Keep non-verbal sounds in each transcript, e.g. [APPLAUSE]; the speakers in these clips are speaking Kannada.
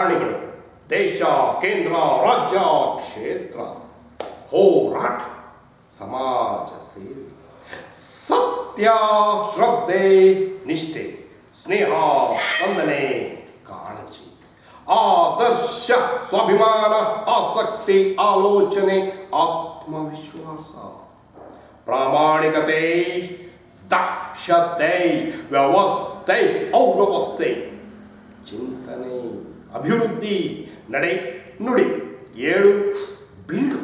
ರಾಜಕೀಯ ರಾಜಕಾರಣಿಗಳು ದೇಶ, ಕೇಂದ್ರ, ರಾಜ್ಯ, ಕ್ಷೇತ್ರ, ಹೋರಾಟ, ಸಮಾಜ ಸೇವೆ. ಸತ್ಯ, ಶ್ರದ್ಧೆ, ನಿಷ್ಠೆ, ಸ್ನೇಹ, ಸ್ಪಂದನೆ, ಕಾಳಜಿ. ಆದರ್ಶ, ಸ್ವಾಭಿಮಾನ, ಆಸಕ್ತಿ, ಆಲೋಚನೆ, ಆತ್ಮವಿಶ್ವಾಸ. ಪ್ರಾಮಾಣಿಕತೆ, ದಕ್ಷತೆ, ವ್ಯವಸ್ಥೆ, ಅವ್ಯವಸ್ಥೆ, ಚಿಂತನೆ ಅಭಿವೃದ್ಧಿ ನಡೆ ನುಡಿ. ಏಳು ಬೀಳು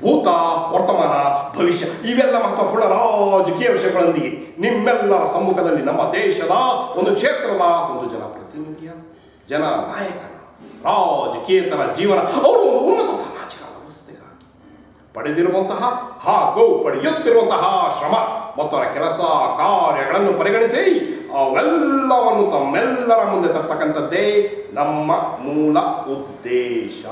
ಭೂತ, ವರ್ತಮಾನ, ಭವಿಷ್ಯ, ಇವೆಲ್ಲ ಮಹತ್ವಪೂರ್ಣ ರಾಜಕೀಯ ವಿಷಯಗಳೊಂದಿಗೆ ನಿಮ್ಮೆಲ್ಲರ ಸಮ್ಮುಖದಲ್ಲಿ ನಮ್ಮ ದೇಶದ ಒಂದು ಕ್ಷೇತ್ರದ ಒಂದು ಜನಪ್ರತಿನಿಧಿಯ ಜನ ನಾಯಕನ ರಾಜಕೀಯತರ ಜೀವನ, ಅವರು ಉನ್ನತ ಸಾಮಾಜಿಕ ವ್ಯವಸ್ಥೆಗಾಗಿ ಪಡೆದಿರುವಂತಹ ಹಾಗೂ ಪಡೆಯುತ್ತಿರುವಂತಹ ಶ್ರಮ. ಮತ್ತು ಅವರ ಕೆಲಸ ಕಾರ್ಯಗಳನ್ನು ಪರಿಗಣಿಸಿ ಅವೆಲ್ಲವನ್ನು ತಮ್ಮೆಲ್ಲರ ಮುಂದೆ ತರ್ತಕ್ಕಂಥದ್ದೇ ನಮ್ಮ ಮೂಲ ಉದ್ದೇಶ.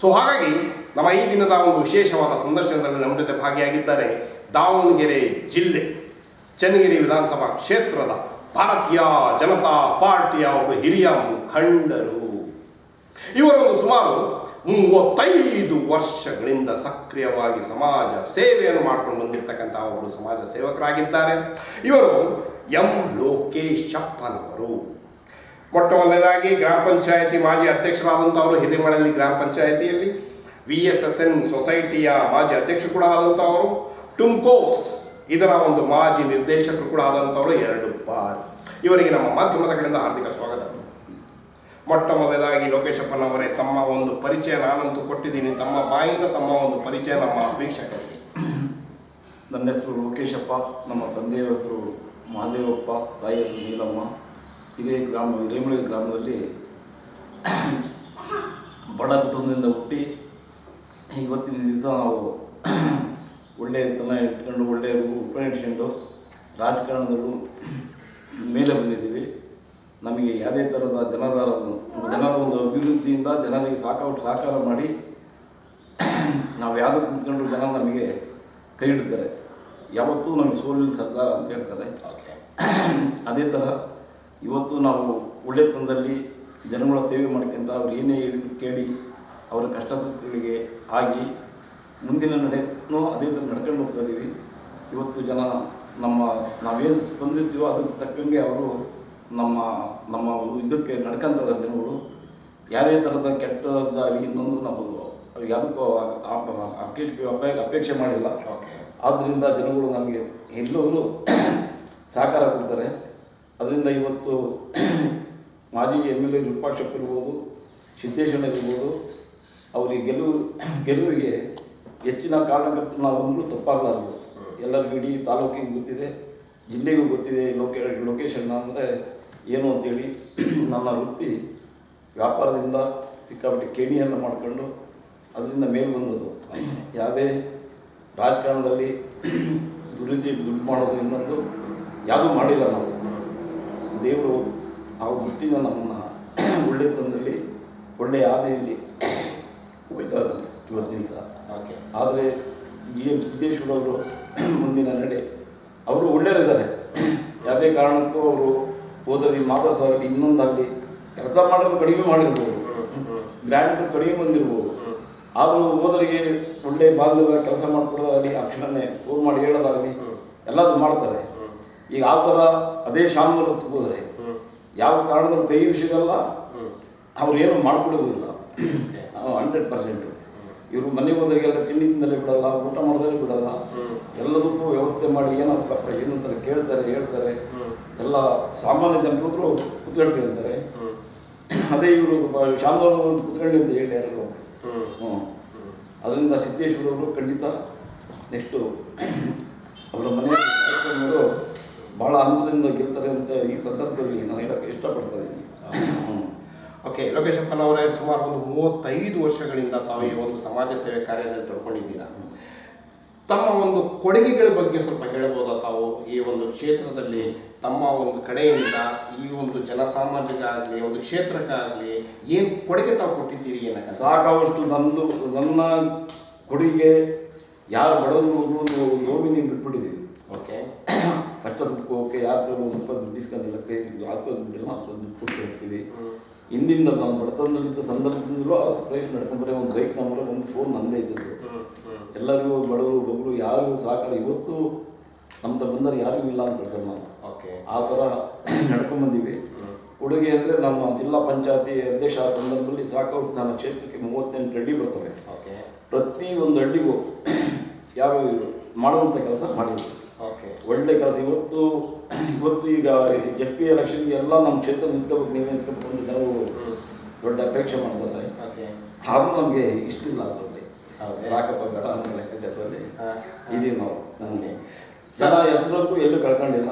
ಸೊ ಹಾಗಾಗಿ ನಮ್ಮ ಈ ದಿನದ ಒಂದು ವಿಶೇಷವಾದ ಸಂದರ್ಶನದಲ್ಲಿ ನಮ್ಮ ಜೊತೆ ಭಾಗಿಯಾಗಿದ್ದಾರೆ ದಾವಣಗೆರೆ ಜಿಲ್ಲೆ, ಚನ್ನಗಿರಿ ವಿಧಾನಸಭಾ ಕ್ಷೇತ್ರದ ಭಾರತೀಯ ಜನತಾ ಪಾರ್ಟಿಯ ಒಬ್ಬ ಹಿರಿಯ ಮುಖಂಡರು. ಇವರೊಂದು ಸುಮಾರು ಮೂವತ್ತೈದು ವರ್ಷಗಳಿಂದ ಸಕ್ರಿಯವಾಗಿ ಸಮಾಜ ಸೇವೆಯನ್ನು ಮಾಡ್ಕೊಂಡು ಬಂದಿರತಕ್ಕಂತಹ ಒಬ್ಬರು ಸಮಾಜ ಸೇವಕರಾಗಿದ್ದಾರೆ. ಇವರು ಎಂ ಲೋಕೇಶಪ್ಪನವರು. ಮೊಟ್ಟ ಮೊದಲನೇದಾಗಿ ಗ್ರಾಮ ಪಂಚಾಯತಿ ಮಾಜಿ ಅಧ್ಯಕ್ಷರಾದಂಥವರು ಹಿರೇಮಳಲ್ಲಿ ಗ್ರಾಮ ಪಂಚಾಯತಿಯಲ್ಲಿ ವಿ ಎಸ್ ಎಸ್ ಎನ್ ಸೊಸೈಟಿಯ ಮಾಜಿ ಅಧ್ಯಕ್ಷರು ಕೂಡ ಆದಂಥವರು ಟುಮ್ಕೋಸ್ ಇದರ ಒಂದು ಮಾಜಿ ನಿರ್ದೇಶಕರು ಕೂಡ ಆದಂಥವರು ಎರಡು ಬಾರಿ. ಇವರಿಗೆ ನಮ್ಮ ಮಾಧ್ಯಮದ ಕಡೆಯಿಂದ ಹಾರ್ದಿಕ ಸ್ವಾಗತ. ಮೊಟ್ಟ ಮೊದಲಾಗಿ ಲೋಕೇಶಪ್ಪನವರೇ, ತಮ್ಮ ಒಂದು ಪರಿಚಯ ನಾನಂತೂ ಕೊಟ್ಟಿದ್ದೀನಿ. ತಮ್ಮ ಬಾಯಿಂದ ತಮ್ಮ ಒಂದು ಪರಿಚಯ ನಮ್ಮ ವೀಕ್ಷಕರಿಗೆ. ನನ್ನ ಹೆಸರು ಲೋಕೇಶಪ್ಪ, ನಮ್ಮ ತಂದೆಯ ಹೆಸರು ಮಹಾದೇವಪ್ಪ ತಾಯಿ ಹೆಸರು ನೀಲಮ್ಮ. ಇದೇ ಗ್ರಾಮ, ಹಿರೇಮಳಿ ಗ್ರಾಮದಲ್ಲಿ ಬಡ ಕುಟುಂಬದಿಂದ ಹುಟ್ಟಿ ಇವತ್ತಿನ ದಿವಸ ನಾವು ಒಳ್ಳೆಯ ತನ ಇಟ್ಕೊಂಡು ಒಳ್ಳೆಯ ಉಪಯೋಗಿಸ್ಕೊಂಡು ರಾಜಕಾರಣದಲ್ಲೂ ಮೇಲೆ ಬಂದಿದ್ದೀವಿ. ನಮಗೆ ಯಾವುದೇ ಥರದ ಜನರ ಜನರ ಒಂದು ಅಭಿವೃದ್ಧಿಯಿಂದ ಜನರಿಗೆ ಸಾಕು ಸಹಕಾರ ಮಾಡಿ ನಾವು ಯಾವುದಕ್ಕೆ ನಿಂತ್ಕೊಂಡ್ರು ಜನ ನಮಗೆ ಕೈ ಹಿಡಿತಾರೆ. ಯಾವತ್ತೂ ನಮಗೆ ಸೋಲಿನ ಸರ್ದಾರ ಅಂತ ಹೇಳ್ತಾರೆ. ಅದೇ ಥರ ಇವತ್ತು ನಾವು ಒಳ್ಳೆತನದಲ್ಲಿ ಜನಗಳ ಸೇವೆ ಮಾಡ್ಕೊಂತ ಅವ್ರು ಏನೇ ಹೇಳಿದ್ರು ಕೇಳಿ ಅವರ ಕಷ್ಟ ಸುಖಗಳಿಗೆ ಆಗಿ ಮುಂದಿನ ನಡೆನೂ ಅದೇ ಥರ ನಡ್ಕೊಂಡು ಹೋಗ್ತಾ ಇದ್ದೀವಿ ಇವತ್ತು ಜನ ನಮ್ಮ ನಾವೇನು ಸ್ಪಂದಿಸ್ತೀವೋ ಅದಕ್ಕೆ ತಕ್ಕಂಗೆ ಅವರು ನಮ್ಮ ನಮ್ಮ ಇದಕ್ಕೆ ನಡ್ಕೊಂತದ ಜನಗಳು ಯಾವುದೇ ಥರದ ಕೆಟ್ಟದಾಗಿ ಇನ್ನೊಂದು ನಾವು ಯಾವುದಕ್ಕೂ ಅಪೇಕ್ಷೆ ಅಪೇಕ್ಷೆ ಮಾಡಿಲ್ಲ. ಆದ್ದರಿಂದ ಜನಗಳು ನಮಗೆ ಎಲ್ಲೂ [CLEARS THROAT] ಸಹಕಾರ ಕೊಡ್ತಾರೆ. ಅದರಿಂದ ಇವತ್ತು [CLEARS THROAT] ಮಾಜಿ ಎಂ ಎಲ್ ಎ ವಿರೂಪಾಕ್ಷಪ್ಪ ಇರ್ಬೋದು ಸಿದ್ದೇಶಣ್ಣ ಇರ್ಬೋದು ಅವರಿಗೆ ಗೆಲುವು [CLEARS THROAT] ಗೆಲುವಿಗೆ ಹೆಚ್ಚಿನ ಕಾರಣಕರ್ತರು ನಾವು ಅಂದರೂ ತಪ್ಪಾಗಲಾರದು ಎಲ್ಲರಿಗೂ ಇಡೀ ತಾಲೂಕಿಗೆ ಗೊತ್ತಿದೆ ಜಿಲ್ಲೆಗೂ ಗೊತ್ತಿದೆ ಲೊಕೇ ಲೊಕೇಶನ್ ಅಂದರೆ ಏನು ಅಂತೇಳಿ [CLEARS THROAT] ನನ್ನ ವೃತ್ತಿ ವ್ಯಾಪಾರದಿಂದ ಸಿಕ್ಕಾಪಟ್ಟೆ ಕೇಣಿಯನ್ನು ಮಾಡಿಕೊಂಡು ಅದರಿಂದ ಮೇಲೆ ಬಂದದ್ದು. ಯಾವುದೇ ರಾಜಕಾರಣದಲ್ಲಿ [CLEARS THROAT] ದುರಿದಿ ದುಡ್ಡು ಮಾಡೋದು ಇನ್ನೊಂದು ಯಾವುದೂ ಮಾಡಿಲ್ಲ ನಾವು. ದೇವರು ಆ ದೃಷ್ಟಿಯಿಂದ ನಮ್ಮನ್ನು [CLEARS THROAT] ಒಳ್ಳೆತನದಲ್ಲಿ ಒಳ್ಳೆಯ ಹಾದಿಯಲ್ಲಿ ಹೋಯ್ತಾ ಇವತ್ತಿನ ಸಹ ಓಕೆ ಆದರೆ ಜಿ ಎಂ ಸಿದ್ದೇಶ್ವರವರು ಮುಂದಿನ ನಡೆ ಅವರು ಒಳ್ಳೆಯರಿದ್ದಾರೆ ಯಾವುದೇ ಕಾರಣಕ್ಕೂ ಅವರು ಹೋದಲ್ಲಿ ಮಾತಾಡ್ಸೋದಾಗಲಿ ಇನ್ನೊಂದಾಗಲಿ ಕೆಲಸ ಮಾಡೋದು ಕಡಿಮೆ ಮಾಡಿರ್ಬೋದು. ಗ್ರ್ಯಾಂಡ್ ಕಡಿಮೆ ಬಂದಿರ್ಬೋದು. ಆದರೂ ಹೋದರಿಗೆ ಒಳ್ಳೆ ಬಾಂಧವ್ಯ ಕೆಲಸ ಮಾಡ್ಕೊಳ್ಳೋದಾಗಲಿ, ಆ ಕ್ಷಣನೇ ಫೋನ್ ಮಾಡಿ ಹೇಳೋದಾಗಲಿ ಎಲ್ಲದೂ ಮಾಡ್ತಾರೆ. ಈಗ ಆ ಥರ ಅದೇ ಶಾಮರು ಹೋದರೆ ಯಾವ ಕಾರಣದಲ್ಲೂ ಕೈ ವಿಷಯಗಲ್ಲ. ಅವ್ರು ಏನು ಮಾಡ್ಕೊಡೋದಿಲ್ಲ. ಹಂಡ್ರೆಡ್ ಪರ್ಸೆಂಟು ಇವರು ಮನೆ ಹೋದರಿಗೆಲ್ಲ ತಿಂಡಿಯಿಂದಲೇ ಬಿಡಲ್ಲ, ಊಟ ಮಾಡೋದಲ್ಲೇ ಬಿಡಲ್ಲ. ಎಲ್ಲದಕ್ಕೂ ವ್ಯವಸ್ಥೆ ಮಾಡಿ ಏನಪ್ಪ ಏನಂತಾರೆ ಕೇಳ್ತಾರೆ, ಹೇಳ್ತಾರೆ. ಎಲ್ಲ ಸಾಮಾನ್ಯ ಜನರು ಕುತ್ಕೊಳ್ತಿರ್ತಾರೆ ಅದೇ ಇವರು ಶಾಮದವರು ಕುತ್ಕೊಳ್ಳಿ ಅಂತ ಹೇಳಿ ಯಾರು ಹ್ಞೂ ಅದರಿಂದ ಸಿದ್ದೇಶ್ವರವರು ಖಂಡಿತ ನೆಕ್ಸ್ಟು ಅವರ ಮನೆ ಕಾರ್ಯಕ್ರಮಗಳು ಭಾಳ ಅಂತರದಿಂದ ಗೆಲ್ತಾರೆ ಅಂತ ಈ ಸಂದರ್ಭದಲ್ಲಿ ನಾನು ಹೇಳೋಕ್ಕೆ ಇಷ್ಟಪಡ್ತಾ ಇದ್ದೀನಿ. ಓಕೆ ಅವರೇ ಸುಮಾರು ಒಂದು ಮೂವತ್ತೈದು ವರ್ಷಗಳಿಂದ ತಾವು ಈ ಒಂದು ಸಮಾಜ ಸೇವೆ ಕಾರ್ಯದಲ್ಲಿ ತೊಡ್ಕೊಂಡಿದ್ದೀರಾ? ತಮ್ಮ ಒಂದು ಕೊಡುಗೆಗಳ ಬಗ್ಗೆ ಸ್ವಲ್ಪ ಹೇಳ್ಬೋದಾ ತಾವು ಈ ಒಂದು ಕ್ಷೇತ್ರದಲ್ಲಿ? ತಮ್ಮ ಒಂದು ಕಡೆಯಿಂದ ಈ ಒಂದು ಜನಸಾಮಾನ್ಯಕ್ಕಾಗಲಿ ಒಂದು ಕ್ಷೇತ್ರಕ್ಕಾಗಲಿ ಏನು ಕೊಡುಗೆ ತಾವು ಕೊಟ್ಟಿದ್ದೀರಿ ಏನಕ್ಕೆ ಸಾಕಷ್ಟು ನಂದು ನನ್ನ ಕೊಡುಗೆ ಯಾರು ಬಡವರು ನೋವಿನ ಬಿಟ್ಬಿಟ್ಟಿದ್ದೀವಿ ಓಕೆ ಕಷ್ಟ ಸುಖ ಓಕೆ ಯಾರು ಹತ್ರ ಒಂದು ರೂಪಾಯಿ ದುಡ್ಡು ಇಸ್ಕೊಂಡಿಲ್ಲ ಕೈ ಆಸ್ಪತ್ರೆ ದುಡ್ಡಿಲ್ಲ ಆಸ್ಪತ್ರೆ ದುಡ್ಡು ಕೊಟ್ಟು ಹೋಗ್ತೀವಿ. ಹಿಂದಿಂದ ನಾನು ಬಡತನದಲ್ಲಿದ್ದ ಸಂದರ್ಭದಿಂದಲೂ ಆ ಲೈಫ್ ನಡ್ಕೊಂಡ್ರೆ ಒಂದು ಬೈಕ್ ನಂಬರ್ ಒಂದು ಫೋನ್ ನಂದೇ ಇದ್ದದ್ದು. ಎಲ್ಲರಿಗೂ ಬಡವರು ಬಗ್ಗರು ಯಾರಿಗೂ ಸಾಕಲ್ಲ ಇವತ್ತು ನಮ್ಮ ಬಂದರೆ ಯಾರಿಗೂ ಇಲ್ಲ ಅಂತ ಹೇಳ್ತಾರೆ ನಾವು ಓಕೆ ಆ ಥರ ನಡ್ಕೊಂಡ್ಬಂದೀವಿ ಉಡುಗೆ ಅಂದರೆ ನಮ್ಮ ಜಿಲ್ಲಾ ಪಂಚಾಯತಿ ಅಧ್ಯಕ್ಷ ಆದ ಸಂದರ್ಭದಲ್ಲಿ ಸಾಕಷ್ಟು ನನ್ನ ಕ್ಷೇತ್ರಕ್ಕೆ ಮೂವತ್ತೆಂಟು ಹಳ್ಳಿ ಬರ್ತವೆ. ಓಕೆ. ಪ್ರತಿ ಒಂದು ಹಳ್ಳಿಗೂ ಯಾರು ಮಾಡುವಂಥ ಕೆಲಸ ಮಾಡಿದ್ವಿ. ಓಕೆ. ಒಳ್ಳೆ ಕೆಲಸ. ಇವತ್ತು ಇವತ್ತು ಈಗ ಎಫ್ ಪಿ ಎಲೆಕ್ಷನ್ಗೆ ಎಲ್ಲ ನಮ್ಮ ಕ್ಷೇತ್ರ ನಿಂತ್ಕೋಬೇಕು ನೀವು ನಿಂತ್ಕೋಬೇಕು ಅಂತ ಜನರು ದೊಡ್ಡ ಅಪೇಕ್ಷೆ ಮಾಡ್ತಾರೆ. ಆದರೂ ನಮಗೆ ಇಷ್ಟಿಲ್ಲ ಅದರಲ್ಲಿ? ಸಾಕಪ್ಪ ಬೇಡ ಅನ್ನೋ ಲೆಕ್ಕದಲ್ಲಿ. ಇದೀವಿ ನಾವು. ನಮಗೆ ಜನ ಹೆಸರಕ್ಕೂ ಎಲ್ಲೂ ಕಳ್ಕೊಂಡಿಲ್ಲ.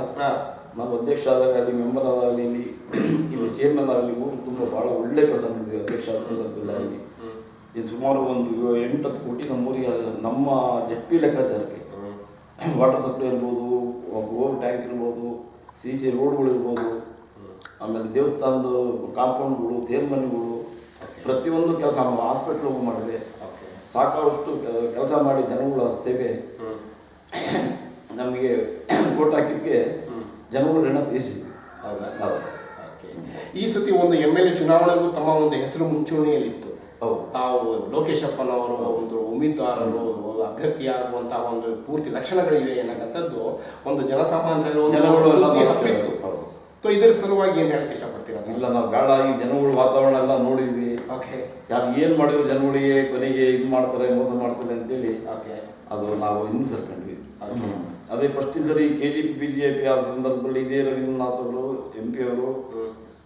ನಾವು ಅಧ್ಯಕ್ಷ ಆದಾಗ ಅಲ್ಲಿ ಮೆಂಬರ್ ಆದಾಗಲಿ ಇಲ್ಲಿ ಇಲ್ಲಿ ಚೇರ್ಮನ್ ಆಗಲಿ ಊರು ತುಂಬ ಭಾಳ ಒಳ್ಳೆ ಕೆಲಸ ಮಾಡಿದ್ವಿ ಅಧ್ಯಕ್ಷ ಆದ ಸಂದರ್ಭದಲ್ಲಿ. ಆಗಲಿ ಇದು ಸುಮಾರು ಒಂದು ಎಂಟತ್ತು ಕೋಟಿ ನಮ್ಮೂರಿಗೆ ನಮ್ಮ ಜೆಡ್ ಪಿ ಲೆಕ್ಕಾಚಾರಕ್ಕೆ. ವಾಟರ್ ಸಪ್ಲೈ ಇರ್ಬೋದು ಓವರ್ ಟ್ಯಾಂಕ್ ಇರ್ಬೋದು ಸಿ ಸಿ ರೋಡ್ಗಳು ಇರ್ಬೋದು ಆಮೇಲೆ ದೇವಸ್ಥಾನದ ಕಾಂಪೌಂಡ್ಗಳು ತೇರ್ಮನೆಗಳು ಪ್ರತಿಯೊಂದು ಕೆಲಸ ಹಾಸ್ಪಿಟ್ಲ್ ಹೋಗಿ ಮಾಡಿದೆ ಸಾಕಷ್ಟು ಕೆಲಸ ಮಾಡಿ ಜನಗಳ ಸೇವೆ. ನಮಗೆ ಕೋಟ್ ಹಾಕಿದ್ದಕ್ಕೆ ಜನಗಳ ಋಣ ತೀರಿಸಿದ್ರು ಹೌದಾ? ಹೌದು. ಓಕೆ. ಈ ಸತಿ ಒಂದು ಎಂ ಎಲ್ ಎ ಚುನಾವಣೆಗೂ ತಮ್ಮ ಒಂದು ಹೆಸರು ಮುಂಚೂಣಿಯಲ್ಲಿತ್ತು. ಹೌದು. ತಾವು ಲೋಕೇಶಪ್ಪನವರು ಒಂದು ಉಮೇದುವಾರರು ಅಭ್ಯರ್ಥಿಯಾಗುವಂತಹ ಒಂದು ಪೂರ್ತಿ ಲಕ್ಷಣಗಳಿವೆ ಅನ್ನತಕ್ಕಂಥದ್ದು ಒಂದು ಜನಸಾಮಾನ್ಯರು ಒಂದು. ಹಬ್ಬಿತ್ತು. ಸೊ ಇದರ ಸಲುವಾಗಿ ಏನು ಹೇಳಕ್ಕೆ ಇಷ್ಟಪಡ್ತೀರಾ? ಇಲ್ಲ ನಾವು ಬೇಡ. ಈ ಜನಗಳ ವಾತಾವರಣ ಎಲ್ಲ ನೋಡಿದ್ವಿ. ಓಕೆ. ಯಾರು ಏನು ಮಾಡಿದ್ರು ಜನಗಳಿಗೆ ಕೊನೆಗೆ ಇದು ಮಾಡ್ತಾರೆ ಮೋಸ ಮಾಡ್ತಾರೆ ಅಂತೇಳಿ. ಓಕೆ. ಅದು ನಾವು ಹಿಂದೆ ಸರ್ಕೊಂಡ್ವಿ. ಅದೇ ಫಸ್ಟ್ ಸರಿ K G P B J P ಆದ ಸಂದರ್ಭದಲ್ಲಿ ಇದೇ ರವೀಂದ್ರನಾಥ್ ಅವರು ಎಂ ಪಿ ಅವರು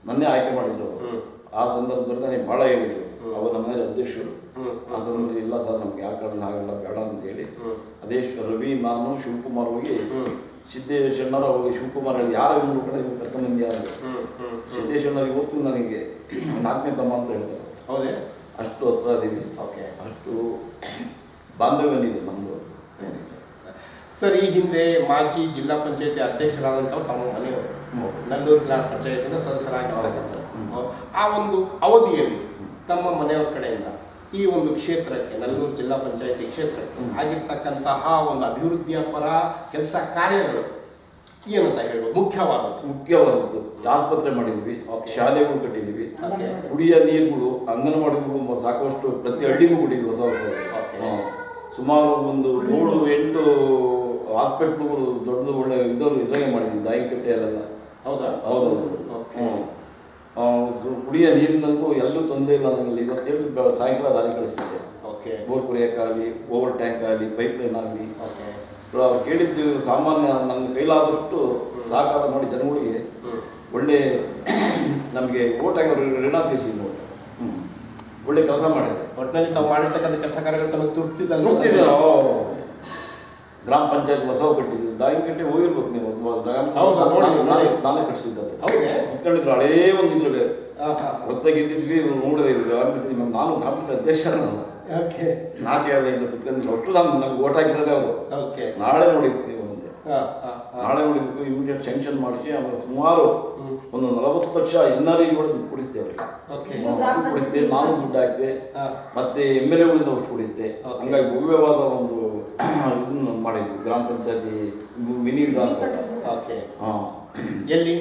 ನನ್ನೇ ಆಯ್ಕೆ ಮಾಡಿದ್ರು ಆ ಸಂದರ್ಭದಲ್ಲಿ ನನಗೆ ಭಾಳ ಹೇಳಿದ್ರು ಅವರು ನಮ್ಮ ಮನೇಲಿ ಅಧ್ಯಕ್ಷರು. ಆ ಸಂದರ್ಭದಲ್ಲಿ ಇಲ್ಲ ಸರ್ ನಮ್ಗೆ ಯಾವ ಕಡೆ ಆಗಲ್ಲ ಬೇಡ ಅಂತೇಳಿ ಹೇಳಿ ಅದೇ ರವಿ ನಾನು ಶಿವಕುಮಾರ್ ಹೋಗಿ ಹ್ಮ್. ಸಿದ್ದೇಶ್ ಅಣ್ಣರ ಹೋಗಿ ಶಿವಕುಮಾರ್ ಹೇಳಿ ಯಾರು ಕಡೆ ಕರ್ಕೊಂಡು ಯಾರು ಹ್ಮ್ ಹ್ಮ್ ಸಿದ್ದೇಶ್ ಅಣ್ಣರು ಇವತ್ತು ನನಗೆ. ನಾಲ್ಕನೇ ತಮ್ಮ ಅಂತ ಹೇಳ್ತಾರೆ. ಹೌದೇ? ಅಷ್ಟು ಹತ್ರ ಅದೀವಿ ಓಕೆ. ಅಷ್ಟು ಬಾಂಧವ್ಯನಿದೆ ನಮ್ಮದು ಸರ್ ಈ ಹಿಂದೆ ಮಾಜಿ ಜಿಲ್ಲಾ ಪಂಚಾಯತಿ ಅಧ್ಯಕ್ಷರಾದಂಥವ್ರು ತಮ್ಮ ಮನೆಯವರು ನಂದೂರು ನಲ್ಲೂರು ಗ್ರಾಮ ಪಂಚಾಯತಿನ ಸದಸ್ಯರಾಗಿರ್ತಕ್ಕಂಥವ್ರು. ಹ್ಮ್. ಆ ಒಂದು ಅವಧಿಯಲ್ಲಿ ತಮ್ಮ ಮನೆಯವ್ರ ಕಡೆಯಿಂದ ಈ ಒಂದು ಕ್ಷೇತ್ರಕ್ಕೆ ನಲ್ಲೂರು ಜಿಲ್ಲಾ ಪಂಚಾಯತಿ ಕ್ಷೇತ್ರಕ್ಕೆ. ಆಗಿರ್ತಕ್ಕಂತಹ ಒಂದು ಅಭಿವೃದ್ಧಿಯ ಪರ ಕೆಲಸ ಕಾರ್ಯಗಳು ಏನಂತ ಹೇಳ್ಬೋದು? ಮುಖ್ಯವಾದದ್ದು. ಮುಖ್ಯವಾದದ್ದು. ಆಸ್ಪತ್ರೆ ಮಾಡಿದ್ವಿ. ಶಾಲೆಗಳು ಕಟ್ಟಿದ್ವಿ. ಕುಡಿಯ ನೀರುಗಳು ಅಂಗನವಾಡಿಗೂ ಸಾಕಷ್ಟು ಪ್ರತಿ ಹಳ್ಳಿಗೂ ಕೊಟ್ಟಿದ್ವಿ ಹೊಸ ಹೊಸ ಸುಮಾರು ಒಂದು ಏಳು ಎಂಟು ಹಾಸ್ಪಿಟ್ಲ್ಗಳು ದೊಡ್ಡದು ಒಳ್ಳೆ ಇದನ್ನು ಇದ್ರಾಗೆ ಮಾಡಿದ್ವಿ ದಾಯಿಕಟ್ಟೆ ಅಲ್ಲೆಲ್ಲ. ಹೌದಾ? ಹೌದೌದು. ಹ್ಞೂ ಕುಡಿಯೋ ನೀರಿನಲ್ಲೂ ಎಲ್ಲೂ ತೊಂದರೆ ಇಲ್ಲ ನನಗೆ ಇವತ್ತೇಳು ಸಾಯಂಕಾಲ ದಾರಿ ಕಳಿಸ್ತಿದ್ದೆ. ಓಕೆ. ಬೋರ್ ಕುರಿಯೋಕ್ಕಾಗಲಿ ಓವರ್ ಟ್ಯಾಂಕ್ ಆಗಲಿ ಪೈಪ್ ಲೈನ್ ಆಗಲಿ. ಓಕೆ. ಅವ್ರು ಕೇಳಿದ್ದು ಸಾಮಾನ್ಯ ನನ್ನ ಕೈಲಾದಷ್ಟು ಸಹಕಾರ ಮಾಡಿ ಜನಗಳಿಗೆ ಒಳ್ಳೆ ನಮಗೆ ಓಟಾಗಿ ಅವರು ಋಣ ತೀರಿಸಿ ನೋಡಿ. ಒಳ್ಳೆ ಕೆಲಸ ಮಾಡಿದೆ ಒಟ್ಟಿನಲ್ಲಿ ತಾವು ಮಾಡಿರ್ತಕ್ಕಂಥ ಕೆಲಸ ಕಾರ್ಯಗಳು ತಮಗೆ ತೃಪ್ತಿ ತೃಪ್ತಿ. ಗ್ರಾಮ ಪಂಚಾಯತ್ ಹೊಸ ಕಟ್ಟಿದ್ರು. ದಾಯಿಕಟ್ಟೆ ಹೋಗಿರ್ಬೇಕು ನೀವು. ನೋಡಿ, ನಾನೇ- ನೋಡಿ. ಕಟ್ಟಿಸಿದ್ದು ಇಟ್ಕೊಂಡಿದ್ರು ಹಳೇ ಒಂದು ಇದ್ರು ಹಾಂ ಹಾಂ ಹೊಸ್ದಾಗಿ ಇದ್ದಿದ್ವಿ ಇವ್ರು ನೋಡಿದೆ ಇವ್ರು. ಪಂಚಾಯತ್ ನಾನು ಗ್ರಾಮ ಪಂಚಾಯತ್ ಅಧ್ಯಕ್ಷ ನಾಚೆ ಅಲ್ಲ ಕುತ್ಕೊಂಡು ಒಟ್ಟು ನಾನು ನಮ್ಗೆ ಓಟ್ ಹಾಕಿರೋದೇ ಅವರು. ಓಕೆ. ನಾಳೆ ನೋಡಿರ್ತೀವಿ ಹಾಂ ನಾಳೆ ಉಳಿಬೇಕು ಇಮಿಡಿಯೇಟ್ ಸ್ಯಾಂಕ್ಷನ್ ಮಾಡಿಸಿ ಆಮೇಲೆ ಸುಮಾರು ಒಂದು ನಲವತ್ತು ಲಕ್ಷ ಎನ್ ಆರ್ ಐಗಳು ದುಡ್ಡು ಕೊಡಿಸ್ತೇವೆ ಅವ್ರಿಗೆ. ದುಡ್ಡು ನಾನು ದುಡ್ಡು ಹಾಕಿದೆ ಮತ್ತೆ ಎಂ ಎಲ್ ಎಗಳಿಂದ ಅಷ್ಟು ಕೊಡಿಸ್ತೆ. ಹಂಗಾಗಿ ಭವ್ಯವಾದ ಒಂದು [CLEARS THROAT] ಇದನ್ನು ಮಾಡಿದ್ವಿ ಗ್ರಾಮ ಪಂಚಾಯತಿ ಮಿನಿ ವಿಧಾನಸಭೆ ಓಕೆ. ಹಾಂ. ಎಲ್ಲಿ?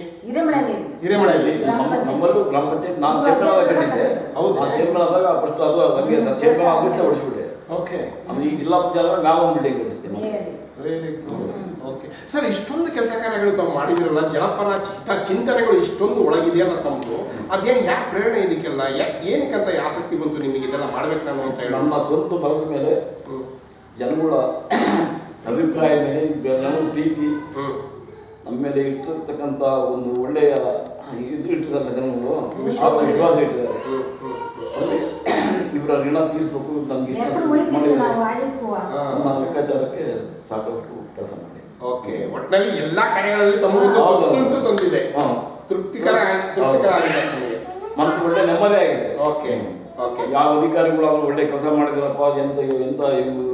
ಹಿರೇಮಳೆಯಲ್ಲಿ. ನಮ್ಮಲ್ಲೂ ಗ್ರಾಮ ಪಂಚಾಯತ್ ನಾನು ಚೇರ್ಮನ್ ಕಟ್ಟಿದ್ದೆ ಹೌದಾ? ಆ ಚೇರ್ಮನ್ ಆದಾಗ ಫಸ್ಟ್ ಅದು ನನಗೆ ಚೇರ್ಮನ್ ಆಫೀಸ್ ಹೊಡಿಸ್ಬಿಟ್ಟೆ ಓಕೆ. ಅಂದ್ರೆ ಈ ಜಿಲ್ಲಾ ಪಂಚಾಯತ್ ನಾವು ಒಂದು ಬಿಲ್ಡಿಂಗ್ ಕಟ್ಟಿಸ್ತೇನೆ ಸರ್ ಇಷ್ಟೊಂದು ಕೆಲಸ ಕಾರ್ಯಗಳು ತಾವು ಮಾಡಿದಿರಲ್ಲ ಜನಪರ ಚಿತ್ತ ಚಿಂತನೆಗಳು ಇಷ್ಟೊಂದು ಒಳಗಿದೆಯಲ್ಲ ತಮ್ಮದು ಅದೇನು ಯಾಕೆ ಪ್ರೇರಣೆ ಇದಕ್ಕೆಲ್ಲ? ಯಾಕೆ ಏನಕ್ಕಂತ ಆಸಕ್ತಿ ಬಂತು ನಿಮಗೆ ಇದೆಲ್ಲ ಮಾಡ್ಬೇಕು ನಾನು ಅಂತ ಹೇಳಿ? ನನ್ನ ಸ್ವಂತ ಬಲದ ಮೇಲೆ. ಜನಗಳ [COUGHS] ಅಭಿಪ್ರಾಯ ಮೇಲೆ ನನ್ನ ಪ್ರೀತಿ. ನಮ್ಮ ಮೇಲೆ ಇಟ್ಟಿರ್ತಕ್ಕಂಥ ಒಂದು ಒಳ್ಳೆಯ ಇದು ಇಟ್ಟಿದ್ದಾರೆ ಜನಗಳು. ವಿಶ್ವಾಸ ಇಟ್ಟಿದ್ದಾರೆ. ಇವರ ಋಣ ತೀರಿಸಬೇಕು ನಮಗೆ. ನನ್ನ ಲೆಕ್ಕಾಚಾರಕ್ಕೆ ಸಾಕಷ್ಟು ಕೆಲಸ ಮಾಡಿ ಓಕೆ ಒಟ್ಟಿನಲ್ಲಿ ಎಲ್ಲಾ ಕಾರ್ಯಗಳಲ್ಲಿ ತಮಗೊಂದು. ಅಂತೂ ತಂದಿದೆ. ತೃಪ್ತಿಕರ ತೃಪ್ತಿಕರ ಆಗಿದೆ ನಿಮಗೆ ಮನಸ್ಸು ಒಳ್ಳೆ ನೆಮ್ಮದಿ ಆಗಿದೆ. Okay okay. ಯಾವ ಅಧಿಕಾರಿಗಳು ಒಳ್ಳೆ ಕೆಲಸ ಮಾಡಿದಾರಪ್ಪ ಎಂತ ಎಂತ ಇವ್ರು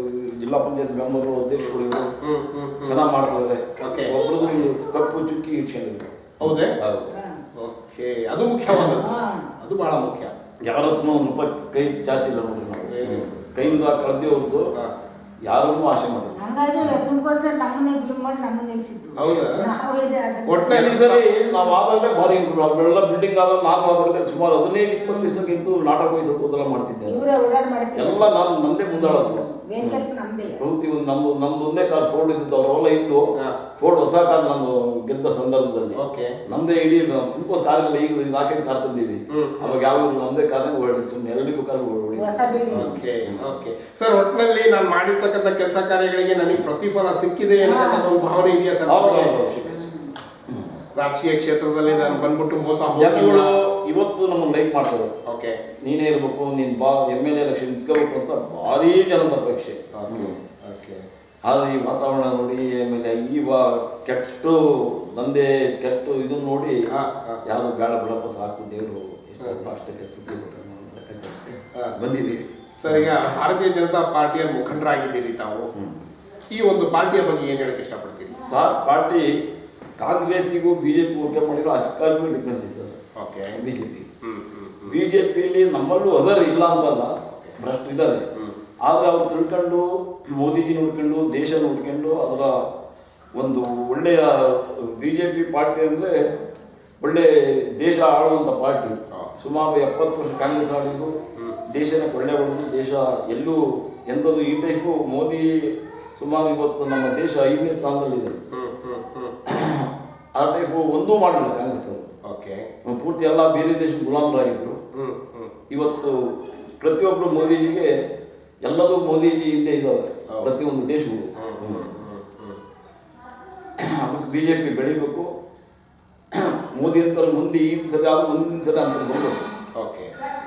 ಜಿಲ್ಲಾ ಪಂಚಾಯತ್ ಮೆಂಬರು ಅಧ್ಯಕ್ಷರು ಇವರು? ಹ್ಮ್ ಹ್ಮ್ ಹ್ಮ್. ಚೆನ್ನಾಗಿ ಮಾಡ್ತಿದ್ದಾರೆ Okay. ಒಬ್ಬರದು ಕಪ್ಪು ಚುಕ್ಕಿ ಇಟ್ಕೊಂಡಿದ್ರು ಹೌದೇ? ಹೌದು. ಓಕೆ ಅದು ಮುಖ್ಯವಾದದ್ದು. ಹಾ. ಅದು ಬಹಳ ಮುಖ್ಯ. ಯಾರ ಹತ್ರ ಒಂದು ರೂಪಾಯಿ ಕೈ ಚಾಚಿಲ್ಲ ನೋಡಿ. ನಾವು ಕೈಯಿಂದ ಕಳೆದೇ ಹೊರತು. ಯಾರನ್ನೂ ಆಶೆ ಮಾಡೋದು ಹಂಗಾಗಿ ತುಂಬಕ್ಕೋಸ್ಕರ ನಮ್ಮನ್ನೇ ಜುಲುಮ್ ಮಾಡಿ ನಮ್ಮನ್ನ ನಿಲ್ಸಿದ್ದು ಹೌದಾ? ನಾವು ಸರಿ ಆದಲ್ಲೇ ಭಾರಿ ಅವೆಲ್ಲ ಬಿಲ್ಡಿಂಗ್ ಆದ ನಾನು ಆದಲ್ಲೇ ಸುಮಾರು ಹದಿನೈದು ಇಪ್ಪತ್ತು ದಿವಸಕ್ಕಿಂತ ನಾಟಕ ವಹಿಸೋದೆಲ್ಲ ಮಾಡ್ತಿದ್ದೆ. ಎಲ್ಲ ನಾನು ನಂದೇ ಮುಂದಾಳತ್ವ ವೆಹಿಕಲ್ಸ್ ನಮ್ದೇ. ಪ್ರವೃತ್ತಿ ಒಂದು ನಮ್ದು ನಮ್ದು ಒಂದೇ ಕಾರ್ ಫೋರ್ಡ್ ಇದ್ದು ಅವರೆಲ್ಲ ಇತ್ತು. ಫೋರ್ಡ್ ಹೊಸ ಕಾರ್ ನಾನು ಗೆದ್ದ ಸಂದರ್ಭದಲ್ಲಿ. ಓಕೆ. ನಮ್ದೇ ಇಡೀ ತುಮಕೋಸ್ ಕಾರಲ್ಲಿ ಈಗ ನಾಲ್ಕೈದು ಕಾರ್ ತಂದಿದ್ವಿ ಅವಾಗ ಯಾವ ನಮ್ದೇ ಕಾರ್ನೇ ಓಡಿ ಸುಮ್ಮನೆ ಎಲ್ರಿಗೂ ಕಾರ್ ಓಡಿ ಓಕೆ ಓಕೆ. ಸರ್ ಒಟ್ಟಿನಲ್ಲಿ ನಾನು ಮಾಡಿರ್ತಕ್ಕಂಥ ಕೆಲಸ ಕಾರ್ಯಗಳಿಗೆ ನನಗೆ ಪ್ರತಿಫಲ ಸಿಕ್ಕಿದೆ ಅನ್ನೋ ಒಂದು ಭಾವನೆ ಇದೆಯಾ ಸರ್. ರಾಜಕೀಯ ಕ್ಷೇತ್ರದಲ್ಲಿ ನಾನು ಬಂದ್ಬಿಟ್ಟು ಮೋಸ ಇವತ್ತು ನಮ್ಮನ್ನು ಲೈಕ್ ಮಾಡ್ತಾರೆ. ಓಕೆ ನೀನೇ ಇರಬೇಕು ನೀನು ಬಾ ಎಂ ಎಲ್ ಎಲೆಕ್ಷನ್ ನಿಂತ್ಕೋಬೇಕು ಅಂತ ಭಾರಿ ಜನದ ಅಪೇಕ್ಷೆ ಓಕೆ ಓಕೆ ಆದರೆ ಈ ವಾತಾವರಣ ನೋಡಿ ಆಮೇಲೆ ಈ ವಾ ಕೆಟ್ಟು ದಂಧೆ ಕೆಟ್ಟು ಇದನ್ನ ನೋಡಿ. ಯಾವುದು ಬೇಡ ಬಿಡಪ್ಪ ಸಾಕು ದೇವರು ಅಷ್ಟಕ್ಕೆ. ಬಂದಿದ್ದೀವಿ ಸರ್ ಈಗ ಭಾರತೀಯ ಜನತಾ ಪಾರ್ಟಿಯ ಮುಖಂಡರಾಗಿದ್ದೀರಿ ತಾವು. ಈ ಒಂದು ಪಾರ್ಟಿಯ ಬಗ್ಗೆ ಏನು ಹೇಳಕ್ಕೆ ಇಷ್ಟಪಡ್ತೀರಿ? ಸರ್ ಪಾರ್ಟಿ ಕಾಂಗ್ರೆಸ್ಗೂ ಬಿ ಜೆ ಪಿ ಹೋಲಿಕೆ ಮಾಡಿರೋ ಅಕ್ಕಾಗಿ ಡಿಫ್ರೆನ್ಸ್ ಇದೆ. Okay B J P B J ನಮ್ಮಲ್ಲೂ ಅದರ ಇಲ್ಲ ಅಂತಲ್ಲ ಭ್ರಷ್ಟ ಇದ್ದಾರೆ. ಆದ್ರೆ ಅವ್ರು ತಿಳ್ಕೊಂಡು ಮೋದಿಜಿ ನೋಡ್ಕೊಂಡು ದೇಶ ನೋಡ್ಕೊಂಡು ಅದರ ಒಂದು ಒಳ್ಳೆಯ ಬಿ ಜೆ ಪಿ ಪಾರ್ಟಿ ಅಂದರೆ ಒಳ್ಳೆ ದೇಶ ಆಳುವಂಥ ಪಾರ್ಟಿ. ಸುಮಾರು ಎಪ್ಪತ್ತು ವರ್ಷ ಕಾಂಗ್ರೆಸ್ ಆಳಿದ್ದು ದೇಶನೇ ಕೊಳ್ಳೆ ಹೊಡೆದು ದೇಶ ಎಲ್ಲೂ ಎಂದದು ಈ ಟೈಪು ಮೋದಿ ಸುಮಾರು ಇವತ್ತು ನಮ್ಮ ದೇಶ ಐದನೇ ಸ್ಥಾನದಲ್ಲಿದೆ. ಆ ಟೈಪು ಒಂದೂ ಮಾಡಲಿಲ್ಲ ಕಾಂಗ್ರೆಸ್ ಅವರು. ಓಕೆ ಪೂರ್ತಿ ಎಲ್ಲ ಬೇರೆ ದೇಶದ ಗುಲಾಮರಾಗಿದ್ದರು ಹ್ಮ್ ಇವತ್ತು ಪ್ರತಿಯೊಬ್ಬರು ಮೋದಿಜಿಗೆ ಎಲ್ಲದೂ ಮೋದಿಜಿ ಹಿಂದೆ ಇದ್ದಾವೆ ಪ್ರತಿಯೊಂದು ದೇಶಗಳು ಅದಕ್ಕೆ ಬಿ ಜೆ ಪಿ ಬೆಳಿಬೇಕು. ಮೋದಿ ಅಂತಾರೆ ಮುಂದೆ ಈ ಸರಿ ಆದ್ರೆ ಮುಂದಿನ ಸರಿ ಅಂತ ಬರ್ಬೇಕು ಓಕೆ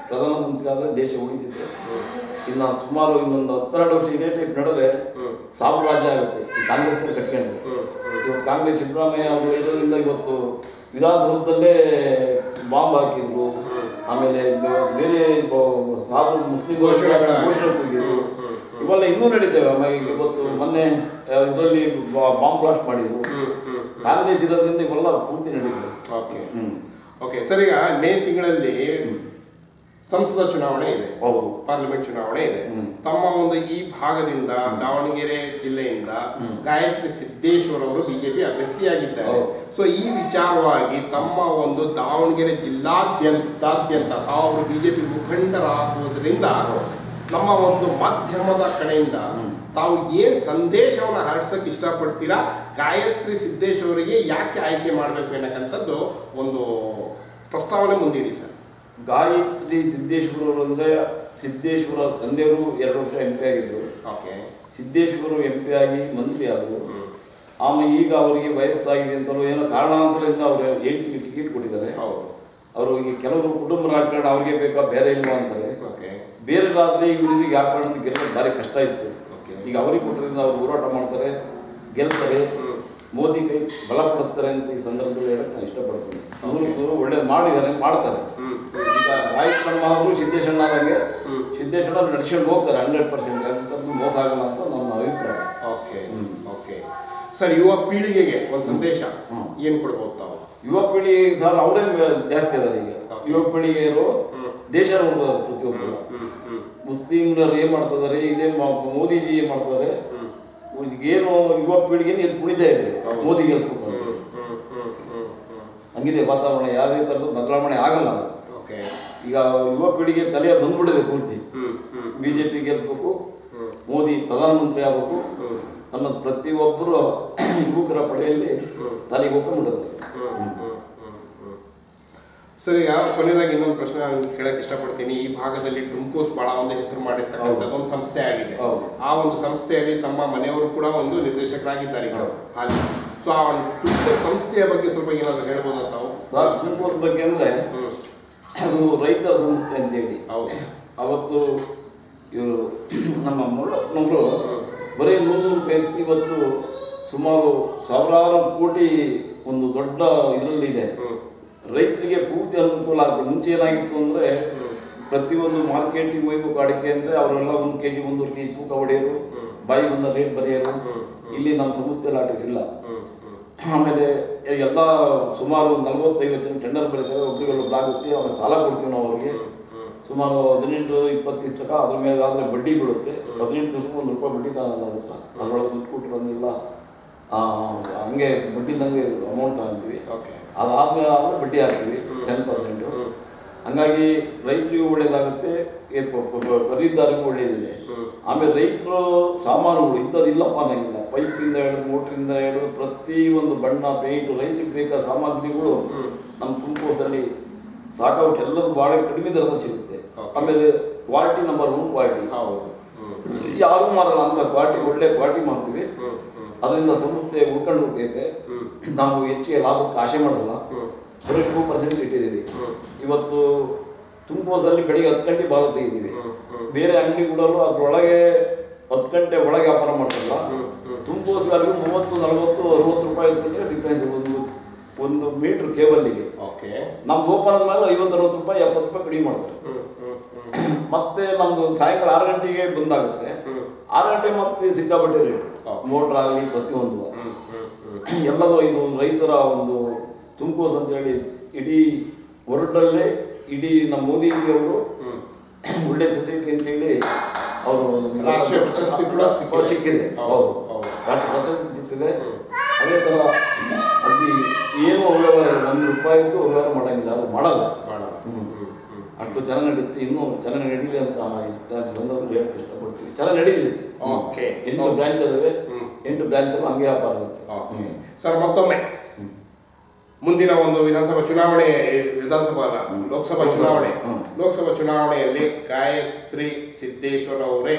ಪ್ರಧಾನಮಂತ್ರಿ ಆದರೆ ದೇಶ ಉಳಿತಿದೆ. ಇನ್ನು ಸುಮಾರು ಇನ್ನೊಂದು ಹತ್ತೆರಡು ವರ್ಷ ಇದೇ ಟೈಪ್ ನಡೆದ್ರೆ ಸಾಮ್ರಾಜ್ಯ ರಾಜ್ಯ ಆಗುತ್ತೆ ಕಾಂಗ್ರೆಸ್ ಕಟ್ಕೊಂಡು. ಇವತ್ತು ಕಾಂಗ್ರೆಸ್ ಸಿದ್ದರಾಮಯ್ಯ ಅವರು ಇದರಿಂದ ಇವತ್ತು ವಿಧಾನಸೌಧದಲ್ಲೇ ಬಾಂಬ್ ಹಾಕಿದ್ರು. ಆಮೇಲೆ ಬೇರೆ ಸಾಬು ಮುಸ್ಲಿಂ ಘೋಷಣೆ ಕೂಗಿದ್ರು. ಇವೆಲ್ಲ ಇನ್ನೂ ನಡೀತೇವೆ. ಆಮೇಲೆ ಇವತ್ತು ಮೊನ್ನೆ ಇದರಲ್ಲಿ ಬಾಂಬ್ ಬ್ಲಾಸ್ಟ್ ಮಾಡಿದ್ರು. ಕಾಂಗ್ರೆಸ್ ಇರೋದ್ರಿಂದ ಇವೆಲ್ಲ ಪೂರ್ತಿ ನಡೀತದೆ ಓಕೆ. ಹ್ಞೂ ಓಕೆ ಸರ್ ಈಗ ಮೇ ತಿಂಗಳಲ್ಲಿ ಸಂಸದ ಚುನಾವಣೆ ಇದೆ. ಹೌದು. ಪಾರ್ಲಿಮೆಂಟ್ ಚುನಾವಣೆ ಇದೆ. ತಮ್ಮ ಒಂದು ಈ ಭಾಗದಿಂದ ದಾವಣಗೆರೆ ಜಿಲ್ಲೆಯಿಂದ ಗಾಯತ್ರಿ ಸಿದ್ದೇಶ್ವರ್ ಅವರು ಬಿಜೆಪಿ ಅಭ್ಯರ್ಥಿಯಾಗಿದ್ದಾರೆ. ಸೊ ಈ ವಿಚಾರವಾಗಿ ತಮ್ಮ ಒಂದು ದಾವಣಗೆರೆ ಜಿಲ್ಲಾದ್ಯಂತಾದ್ಯಂತ ತಾವು ಬಿಜೆಪಿ ಮುಖಂಡರಾಗುವುದರಿಂದ ನಮ್ಮ ಒಂದು ಮಾಧ್ಯಮದ ಕಡೆಯಿಂದ ತಾವು ಏನು ಸಂದೇಶವನ್ನು ಹರಡ್ಸಕ್ಕೆ ಇಷ್ಟಪಡ್ತೀರಾ? ಗಾಯತ್ರಿ ಸಿದ್ದೇಶ್ವರಿಗೆ ಯಾಕೆ ಆಯ್ಕೆ ಮಾಡಬೇಕು ಅನ್ನಕ್ಕಂಥದ್ದು ಒಂದು ಪ್ರಸ್ತಾವನೆ ಮುಂದಿಡಿ ಸರ್. ಗಾಯತ್ರಿ ಸಿದ್ದೇಶ್ವರರು ಅಂದರೆ ಸಿದ್ದೇಶ್ವರ ತಂದೆಯವರು ಎರಡು ವರ್ಷ ಎಂ ಪಿ ಆಗಿದ್ದರು. ಓಕೆ. ಸಿದ್ದೇಶ್ವರರು ಎಂ ಪಿ ಆಗಿ ಮಂತ್ರಿ ಆದರು. ಆಮೇಲೆ ಈಗ ಅವರಿಗೆ ವಯಸ್ಸಾಗಿದೆ ಅಂತಲೂ ಏನೋ ಕಾರಣಾಂತರದಿಂದ ಅವರು ಹೆಂಡತಿಗೆ ಟಿಕೆಟ್ ಕೊಟ್ಟಿದ್ದಾರೆ. ಈಗ ಕೆಲವರು ಕುಟುಂಬ ರಾಜಕಾರಣ ಅವ್ರಿಗೆ ಬೇಕಾ ಬೇರೆ ಇಲ್ಲ ಅಂತಾರೆ. ಓಕೆ. ಬೇರೆ ರಾತ್ರಿ ಇವರಿಗೆ ಯಾವ ಗೆಲ್ಲೋದು ಭಾರಿ ಕಷ್ಟ ಇತ್ತು. ಓಕೆ. ಈಗ ಅವರಿಗೆ ಕೊಟ್ಟರಿಂದ ಅವರು ಹೋರಾಟ ಮಾಡ್ತಾರೆ ಗೆಲ್ತಾರೆ. ಮೋದಿ ಕೈ ಬಲ ಪಡಿಸ್ತಾರೆ ಅಂತ ಈ ಸಂದರ್ಭದಲ್ಲಿ ಹೇಳಕ್ಕೆ ನಾನು ಇಷ್ಟಪಡ್ತೀನಿ. ಅವರು ಒಳ್ಳೇದು ಮಾಡಿದ್ದಾರೆ ಮಾಡ್ತಾರೆ. ಈಗ ರಾಯಕಣ್ಣ ಅವರು ಸಿದ್ದೇಶಣ್ಣ ಆದಂಗೆ. ಅವ್ರು ನಡ್ಸ್ಕೊಂಡು ಹೋಗ್ತಾರೆ ಹಂಡ್ರೆಡ್ ಪರ್ಸೆಂಟ್. ಅಂತದ್ದು ಮೋಸ ಆಗಲ್ಲ ಅಂತ ನನ್ನ ಅಭಿಪ್ರಾಯ. ಓಕೆ. ಓಕೆ. ಸರ್ ಯುವ ಪೀಳಿಗೆಗೆ ಒಂದು ಸಂದೇಶ. ಏನು ಕೊಡ್ಬೋದು ತಾವು? ಯುವ ಪೀಳಿಗೆ ಸರ್ ಅವರೇ ಜಾಸ್ತಿ ಅದಾರೆ ಈಗ. ಯುವ ಪೀಳಿಗೆಯರು. ದೇಶ ನೋಡ್ತಾರೆ ಪ್ರತಿಯೊಬ್ಬರು. ಮುಸ್ಲಿಮರು ಏನು ಮಾಡ್ತಿದ್ದಾರೆ ಇದೇ ಮೋದಿಜಿ ಏನು ಮಾಡ್ತಾರೆ ಏನು ಯುವ ಪೀಳಿಗೆ ಎದ್ದು ಕುಣಿತಾ ಇದೆ. ಮೋದಿ ಹ್ಮ್ ಹಂಗಿದೆ ವಾತಾವರಣ ಯಾವುದೇ ಥರದ ಬದಲಾವಣೆ ಆಗಲ್ಲ. ಈಗ ಯುವ ಪೀಳಿಗೆ ತಲೆಯ ಬಂದ್ಬಿಡಿದೆ ಪೂರ್ತಿ. ಬಿ ಜೆ ಪಿ ಗೆಲ್ಸ್ಬೇಕು ಮೋದಿ ಪ್ರಧಾನಮಂತ್ರಿ ಆಗಬೇಕು ಅನ್ನೋದು ಪ್ರತಿಯೊಬ್ಬರು [CLEARS THROAT] ಯುವಕರ ಪಡೆಯಲ್ಲಿ ತಲೆಗೆ ಹ್ಮ್. ಸರ್ ಯಾವ ಕೊನೆಯದಾಗಿ ಇನ್ನೊಂದು ಪ್ರಶ್ನೆ ನಾನು ಕೇಳಕ್ಕೆ ಇಷ್ಟಪಡ್ತೀನಿ. ಈ ಭಾಗದಲ್ಲಿ ಟುಮ್ಕೋಸ್ ಬಹಳ ಒಂದು ಹೆಸರು ಮಾಡಿರ್ತಕ್ಕಂಥದ್ದು ಒಂದು ಸಂಸ್ಥೆ ಆಗಿದೆ. ಹೌದು. ಆ ಒಂದು ಸಂಸ್ಥೆಯಲ್ಲಿ ತಮ್ಮ ಮನೆಯವರು ಕೂಡ ಒಂದು ನಿರ್ದೇಶಕರಾಗಿದ್ದಾರೆ ಹಾಗೆ. ಸೊ ಆ ಒಂದು ಟುಮ್ಕೋಸ್ ಸಂಸ್ಥೆಯ ಬಗ್ಗೆ ಸ್ವಲ್ಪ ಏನಾದರೂ ಹೇಳ್ಬೋದಾ ತಾವು? ಸರ್ ತುಮಕೂರು ಬಗ್ಗೆ ಅಂದರೆ ಅದು ರೈತ ಸಂಸ್ಥೆ ಅಂತೇಳಿ. ಹೌದು. ಅವತ್ತು ಇವರು ನಮ್ಮ ಮುಳ್ಳಪ್ಪನವರು ಬರೀ ನೂರು ರೂಪಾಯಿ ಇವತ್ತು ಸುಮಾರು ಸಾವಿರಾರು ಕೋಟಿ ಒಂದು ದೊಡ್ಡ ಇದರಲ್ಲಿದೆ. ರೈತರಿಗೆ ಪೂರ್ತಿ ಅನುಕೂಲ ಆಗುತ್ತೆ. ಮುಂಚೆ ಏನಾಗಿತ್ತು ಅಂದರೆ ಪ್ರತಿಯೊಂದು ಮಾರ್ಕೆಟಿಗೆ ಹೋಗ್ಬೇಕು ಅಡಿಕೆ ಅಂದರೆ ಅವರೆಲ್ಲ ಒಂದು ಕೆ ಜಿ ಒಂದೂವರೆ ಕೆ ಜಿ ತೂಕ ಹೊಡೆಯೋರು ಬಾಯಿ ಬಂದ ರೇಟ್ ಬರೆಯೋರು ಇಲ್ಲಿ ನಮ್ಮ ಸಂಸ್ಥೆಯಲ್ಲಿ ಆಟ ಇಲ್ಲ. ಆಮೇಲೆ ಎಲ್ಲ ಸುಮಾರು ನಲವತ್ತೈವತ್ತು ಜನ ಟೆಂಡರ್ ಬರೀತಾರೆ ಒಬ್ರಿಗೊಬ್ಬರು ಆಗುತ್ತೆ, ಅವ್ರಿಗೆ ಸಾಲ ಕೊಡ್ತೀವಿ ನಾವು ಅವ್ರಿಗೆ. ಸುಮಾರು ಹದಿನೆಂಟು ಇಪ್ಪತ್ತು ತನಕ ಅದ್ರ ಮೇಲೆ ಆದರೆ ಬಡ್ಡಿ ಬೀಳುತ್ತೆ. ಹದಿನೆಂಟು ರೂಪಾಯಿ ಒಂದು ರೂಪಾಯಿ ಬಡ್ಡಿ ತಗೊಂಡಾಗುತ್ತೆ ಅದರೊಳಗೆ ದುಡ್ಡು ಕೊಟ್ಟು ಬಂದಿಲ್ಲ. ಹಂಗೆ ಬಡ್ಡಿ ನಂಗೆ ಅಮೌಂಟ್ ತಗೊಂತೀವಿ. ಓಕೆ ಅದಾದ್ಮೇಲೆ ಆದ್ರೆ ಬಡ್ಡಿ ಹಾಕ್ತೀವಿ ಟೆನ್ ಪರ್ಸೆಂಟು ಹಂಗಾಗಿ ರೈತರಿಗೂ ಒಳ್ಳೇದಾಗುತ್ತೆ ಖರೀದಿದಾರಿಗೂ ಒಳ್ಳೇದಿದೆ. ಆಮೇಲೆ ರೈತರು ಸಾಮಾನುಗಳು ಇಂಥದ್ದಿಲ್ಲಪ್ಪ ಅನ್ನಂಗಿಲ್ಲ ಪೈಪಿಂದ ಹಿಡಿದು ಮೋಟ್ರಿಂದ ಹಿಡಿದು ಪ್ರತಿ ಒಂದು ಬಣ್ಣ ಪೇಂಟ್ ರೈತರಿಗೆ ಬೇಕಾದ ಸಾಮಗ್ರಿಗಳು ನಮ್ಮ ತುಮಕೂರಲ್ಲಿ ಸಾಕಷ್ಟು ಎಲ್ಲದೂ ಭಾಳ ಕಡಿಮೆ ದರದ ಸಿಗುತ್ತೆ. ಆಮೇಲೆ ಕ್ವಾಲಿಟಿ ನಂಬರ್ ಒನ್ ಕ್ವಾಲಿಟಿ ಯಾರೂ ಮಾರಲ್ಲ ಅಂತ ಕ್ವಾಲಿಟಿ ಒಳ್ಳೆ ಕ್ವಾಲಿಟಿ ಮಾಡ್ತೀವಿ ಅದರಿಂದ ಸಂಸ್ಥೆ ಉಳ್ಕೊಂಡು ಹೋಗೈತೆ. ಹ್ಮ್ ನಾವು ಹೆಚ್ಚಿಗೆ ಲಾಭಕ್ಕೆ ಆಶೆ ಮಾಡಲ್ಲ ಬರೀ ಟೂ ಪರ್ಸೆಂಟ್ ಇಟ್ಟಿದ್ದೀವಿ. ಇವತ್ತು ತುಮಕೂರಲ್ಲಿ ಬೆಳಿಗ್ಗೆ ಹತ್ತು ಗಂಟೆ ಭಾಗ ತೆಗಿದ್ದೀವಿ ಬೇರೆ ಅಂಗಡಿ ಅಂಗಡಿಗಳಲ್ಲೂ ಅದ್ರೊಳಗೆ ಹತ್ತು ಗಂಟೆ ಒಳಗೆ ವ್ಯಾಪಾರ ಮಾಡ್ತಾರಲ್ಲ. ತುಮಕೂರು ಮೂವತ್ತು ನಲವತ್ತು ಅರವತ್ತು ರೂಪಾಯಿ ಇಟ್ಕೊಂಡ್ರೆ ಡಿಫ್ರೆನ್ಸ್ ಒಂದು ಒಂದು ಮೀಟ್ರ್ ಕೇಬಲ್ಲಿಗೆ ಓಕೆ. ನಮ್ದು ಓಪನ್ ಆದ್ಮೇಲೆ ಐವತ್ತು ಅರವತ್ತು ರೂಪಾಯಿ ಎಪ್ಪತ್ತು ರೂಪಾಯಿ ಕಡಿಮೆ ಮಾಡ್ತಾರೆ. ಮತ್ತೆ ನಮ್ದು ಸಾಯಂಕಾಲ ಆರು ಗಂಟೆಗೆ ಬಂದಾಗುತ್ತೆ. ಆರು ಗಂಟೆ ಮತ್ತೆ ಸಿಕ್ಕಾಪಟ್ಟೆ ರೇಟ್. ಮೋಟ್ರ್ ಆಗಲಿ ಪ್ರತಿಯೊಂದು ಎಲ್ಲದೂ ಇದು ರೈತರ ಒಂದು ತುಮಕೂರು ಅಂತೇಳಿ ಇಡೀ ವರ್ಲ್ಡಲ್ಲೇ ಇಡೀ ನಮ್ಮ ಮೋದಿಜಿಯವರು ಅವರು ಒಳ್ಳೆ ಸೊಸೈಟಿ ಅಂತೇಳಿ ಅವರು ರಾಷ್ಟ್ರೀಯ ಪ್ರಶಸ್ತಿ ಕೂಡ ಸಿಕ್ಕಿದೆ. ಹೌದು. ರಾಷ್ಟ್ರೀಯ ಪ್ರಶಸ್ತಿ ಸಿಕ್ಕಿದೆ. ಅದೇ ಥರ ಅಲ್ಲಿ ಏನು ಅವ್ಯವಹಾರ ಒಂದು ರೂಪಾಯಿಗೂ ಅವ್ಯವಹಾರ ಮಾಡೋಂಗಿಲ್ಲ. ಅದು ಮಾಡಲ್ಲ. ಅಷ್ಟು ಜನ ನಡೀತಿ. ಇನ್ನೂ ಚೆನ್ನಾಗಿ ನಡೀಲಿ ಅಂತ ಸಂದರ್ಭದಲ್ಲಿ ಹೇಳಕ್ಕೆ ಇಷ್ಟಪಡ್ತೀವಿ. ಚೆನ್ನಾಗಿ ನಡೀಲಿ. ಇನ್ನೂ ಎಂಟು Okay. ಬ್ರಾಂಚ್ ಅದಾವೆ. ಎಂಟು ಬ್ರಾಂಚಲ್ಲೂ ಹಂಗೆ ವ್ಯಾಪಾರ ಆಗುತ್ತೆ. ಓಕೆ ಸರ್ ಮತ್ತೊಮ್ಮೆ. ಮುಂದಿನ ಒಂದು ವಿಧಾನಸಭಾ ಚುನಾವಣೆ ವಿಧಾನಸಭಾ ಅಲ್ಲ ಲೋಕಸಭಾ ಚುನಾವಣೆ. ಲೋಕಸಭಾ ಚುನಾವಣೆಯಲ್ಲಿ ಗಾಯತ್ರಿ ಸಿದ್ದೇಶ್ವರ ಅವರೇ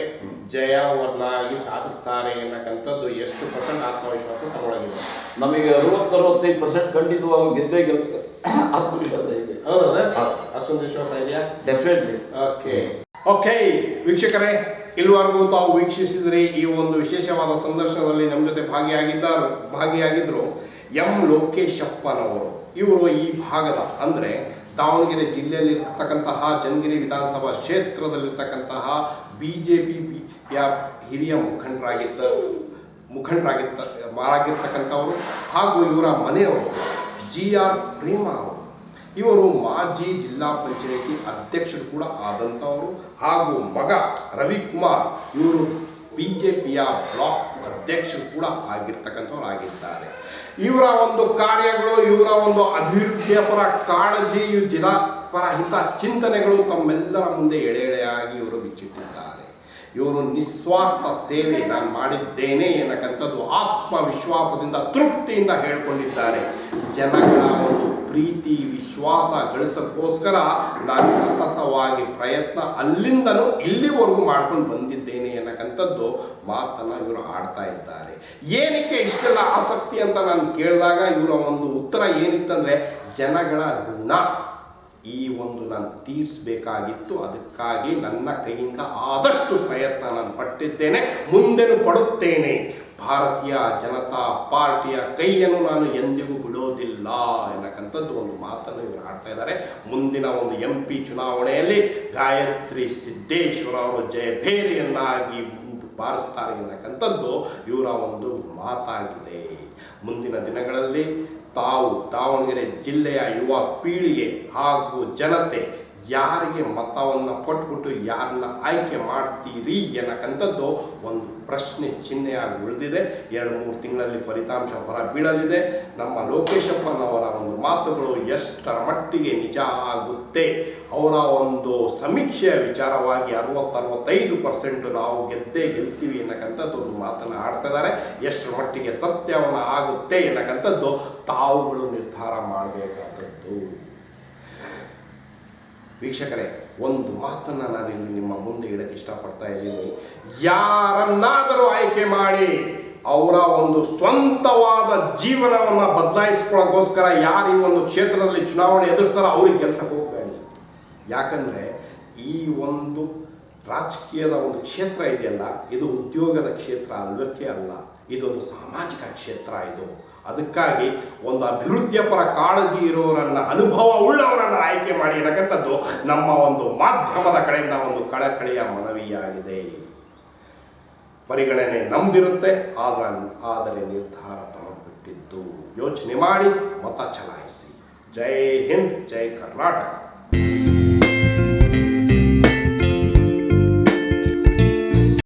ಜಯವನ್ನಾಗಿ ಸಾಧಿಸ್ತಾರೆ ಅನ್ನಕ್ಕಂಥದ್ದು ಎಷ್ಟು ಪರ್ಸೆಂಟ್ ಆತ್ಮವಿಶ್ವಾಸ ತಗೊಳಗಿದೆ? ನಮಗೆ ಅರವತ್ತು ಅರವತ್ತೈದು ಪರ್ಸೆಂಟ್ ಖಂಡಿತವಾಗಿ ಗೆದ್ದೇ ಗೆಲ್ತಾರೆ [COUGHS] ಆತ್ಮವಿಶ್ವಾಸ ಇದೆ. ಹೌದಾ ಹೌದು. ಅಷ್ಟೊಂದು ವಿಶ್ವಾಸ ಇದೆಯಾ? ಡೆಫಿನೆಟ್ಲಿ ಓಕೆ ಓಕೆ, ವೀಕ್ಷಕರೇ, ಇಲ್ಲಿವರೆಗೂ ತಾವು ವೀಕ್ಷಿಸಿದರೆ ಈ ಒಂದು ವಿಶೇಷವಾದ ಸಂದರ್ಶನದಲ್ಲಿ ನಮ್ಮ ಜೊತೆ ಭಾಗಿಯಾಗಿದ್ದಾರೆ ಭಾಗಿಯಾಗಿದ್ದರು ಎಂ ಲೋಕೇಶಪ್ಪನವರು. ಇವರು ಈ ಭಾಗದ, ಅಂದರೆ ದಾವಣಗೆರೆ ಜಿಲ್ಲೆಯಲ್ಲಿರ್ತಕ್ಕಂತಹ ಚನ್ನಗಿರಿ ವಿಧಾನಸಭಾ ಕ್ಷೇತ್ರದಲ್ಲಿರ್ತಕ್ಕಂತಹ ಬಿ ಜೆ ಪಿ ಯ ಹಿರಿಯ ಮುಖಂಡರಾಗಿದ್ದ ಮುಖಂಡರಾಗಿರ್ತ ಆಗಿರ್ತಕ್ಕಂಥವರು ಹಾಗೂ ಇವರ ಮನೆಯವರು ಜಿ ಆರ್ ಪ್ರೇಮ ಅವರು. ಇವರು ಮಾಜಿ ಜಿಲ್ಲಾ ಪಂಚಾಯಿತಿ ಅಧ್ಯಕ್ಷರು ಕೂಡ ಆದಂಥವರು. ಹಾಗೂ ಮಗ ರವಿಕುಮಾರ್, ಇವರು ಬಿ ಜೆ ಪಿಯ ಬ್ಲಾಕ್ ಅಧ್ಯಕ್ಷರು ಕೂಡ ಆಗಿರ್ತಕ್ಕಂಥವ್ರು ಆಗಿದ್ದಾರೆ. ಇವರ ಒಂದು ಕಾರ್ಯಗಳು, ಇವರ ಒಂದು ಅಭಿವೃದ್ಧಿಯ ಪರ ಕಾಳಜಿ ಜಿಲ್ಲಾ ಪರ ಹಿತ ಚಿಂತನೆಗಳು ತಮ್ಮೆಲ್ಲರ ಮುಂದೆ ಎಳೆ ಎಳೆಯಾಗಿ ಇವರು ಬಿಚ್ಚಿಟ್ಟಿದ್ದಾರೆ. ಇವರು ನಿಸ್ವಾರ್ಥ ಸೇವೆ ನಾನು ಮಾಡಿದ್ದೇನೆ ಎನ್ನಕ್ಕಂಥದ್ದು ಆತ್ಮವಿಶ್ವಾಸದಿಂದ, ತೃಪ್ತಿಯಿಂದ ಹೇಳ್ಕೊಂಡಿದ್ದಾರೆ. ಜನಗಳ ಒಂದು ಪ್ರೀತಿ, ವಿಶ್ವಾಸ ಗಳಿಸೋಕ್ಕೋಸ್ಕರ ನಾನು ಸತತವಾಗಿ ಪ್ರಯತ್ನ ಅಲ್ಲಿಂದನೂ ಇಲ್ಲಿವರೆಗೂ ಮಾಡ್ಕೊಂಡು ಬಂದಿದ್ದೇನೆ ಅನ್ನಕ್ಕಂಥದ್ದು ಮಾತನ್ನು ಇವರು ಆಡ್ತಾ ಇದ್ದಾರೆ. ಏನಕ್ಕೆ ಇಷ್ಟೆಲ್ಲ ಆಸಕ್ತಿ ಅಂತ ನಾನು ಕೇಳಿದಾಗ ಇವರ ಒಂದು ಉತ್ತರ ಏನಿತ್ತಂದರೆ, ಜನಗಳ ಋಣ. ಈ ಒಂದು ನಾನು ತೀರಿಸಬೇಕಾಗಿತ್ತು. ಅದಕ್ಕಾಗಿ ನನ್ನ ಕೈಯಿಂದ ಆದಷ್ಟು ಪ್ರಯತ್ನ ನಾನು ಪಟ್ಟಿದ್ದೇನೆ. ಮುಂದೆನೂ ಪಡುತ್ತೇನೆ. ಭಾರತೀಯ ಜನತಾ ಪಾರ್ಟಿಯ ಕೈಯನ್ನು ನಾನು ಎಂದಿಗೂ ಬಿಡೋದಿಲ್ಲ ಎನ್ನಕ್ಕಂಥದ್ದು ಒಂದು ಮಾತನ್ನು ಇವರು ಆಡ್ತಾ ಇದ್ದಾರೆ. ಮುಂದಿನ ಒಂದು ಎಂ ಪಿ ಚುನಾವಣೆಯಲ್ಲಿ ಗಾಯತ್ರಿ ಸಿದ್ದೇಶ್ವರ ಅವರು ಜಯಭೇರಿಯನ್ನಾಗಿ ಮುಂದೆ ಬಾರಿಸ್ತಾರೆ ಎನ್ನಕ್ಕಂಥದ್ದು ಇವರ ಒಂದು ಮಾತಾಗಿದೆ. ಮುಂದಿನ ದಿನಗಳಲ್ಲಿ ತಾವು ದಾವಣಗೆರೆ ಜಿಲ್ಲೆಯ ಯುವ ಪೀಳಿಗೆ ಹಾಗೂ ಜನತೆ ಯಾರಿಗೆ ಮತವನ್ನು ಕೊಟ್ಬಿಟ್ಟು ಯಾರನ್ನ ಆಯ್ಕೆ ಮಾಡ್ತೀರಿ ಎನ್ನಕ್ಕಂಥದ್ದು ಒಂದು ಪ್ರಶ್ನೆ ಚಿಹ್ನೆಯಾಗಿ ಉಳಿದಿದೆ. ಎರಡು, ಮೂರು ತಿಂಗಳಲ್ಲಿ ಫಲಿತಾಂಶ ಹೊರ ಬೀಳಲಿದೆ. ನಮ್ಮ ಲೋಕೇಶಪ್ಪನವರ ಒಂದು ಮಾತುಗಳು ಎಷ್ಟರ ಮಟ್ಟಿಗೆ ನಿಜ ಆಗುತ್ತೆ? ಅವರ ಒಂದು ಸಮೀಕ್ಷೆಯ ವಿಚಾರವಾಗಿ ಅರವತ್ತರವತ್ತೈದು ಪರ್ಸೆಂಟ್ ನಾವು ಗೆದ್ದೇ ಗೆಲ್ತೀವಿ ಅನ್ನಕ್ಕಂಥದ್ದು ಒಂದು ಮಾತನ್ನು ಆಡ್ತಾ ಇದ್ದಾರೆ. ಎಷ್ಟರ ಮಟ್ಟಿಗೆ ಸತ್ಯವನ್ನು ಆಗುತ್ತೆ ಎನ್ನಕ್ಕಂಥದ್ದು ತಾವುಗಳು ನಿರ್ಧಾರ ಮಾಡಬೇಕಾದದ್ದು. ವೀಕ್ಷಕರೇ, ಒಂದು ಮಾತನ್ನು ನಾನು ಇಲ್ಲಿ ನಿಮ್ಮ ಮುಂದೆ ಇಡಕ್ಕೆ ಇಷ್ಟಪಡ್ತಾ ಇದ್ದೀನಿ. ಯಾರನ್ನಾದರೂ ಆಯ್ಕೆ ಮಾಡಿ, ಅವರ ಒಂದು ಸ್ವಂತವಾದ ಜೀವನವನ್ನು ಬದಲಾಯಿಸ್ಕೊಳ್ಳೋಕ್ಕೋಸ್ಕರ ಯಾರು ಈ ಒಂದು ಕ್ಷೇತ್ರದಲ್ಲಿ ಚುನಾವಣೆ ಎದುರಿಸ್ತಾರೋ ಅವ್ರಿಗೆ ಕೆಲಸಕ್ಕೆ ಹೋಗಬೇಡಿ. ಯಾಕಂದರೆ, ಈ ಒಂದು ರಾಜಕೀಯದ ಒಂದು ಕ್ಷೇತ್ರ ಇದೆಯಲ್ಲ, ಇದು ಉದ್ಯೋಗದ ಕ್ಷೇತ್ರ ಅಲ್ವಕ್ಕೆ ಅಲ್ಲ, ಇದೊಂದು ಸಾಮಾಜಿಕ ಕ್ಷೇತ್ರ ಇದು. ಅದಕ್ಕಾಗಿ ಒಂದು ಅಭಿವೃದ್ಧಿಯ ಪರ ಕಾಳಜಿ ಇರೋರನ್ನ, ಅನುಭವ ಉಳ್ಳವರನ್ನು ಆಯ್ಕೆ ಮಾಡಿ ಅನ್ನಕ್ಕಂಥದ್ದು ನಮ್ಮ ಒಂದು ಮಾಧ್ಯಮದ ಕಡೆಯಿಂದ ಒಂದು ಕಳಕಳಿಯ ಮನವಿಯಾಗಿದೆ. ಪರಿಗಣನೆ ನಮ್ದಿರುತ್ತೆ, ಆದ್ರೆ ಆದರೆ ನಿರ್ಧಾರ ತಮಗೆ ಬಿಟ್ಟಿದ್ದು ಯೋಚನೆ ಮಾಡಿ, ಮತ ಚಲಾಯಿಸಿ. ಜೈ ಹಿಂದ್, ಜೈ ಕರ್ನಾಟಕ.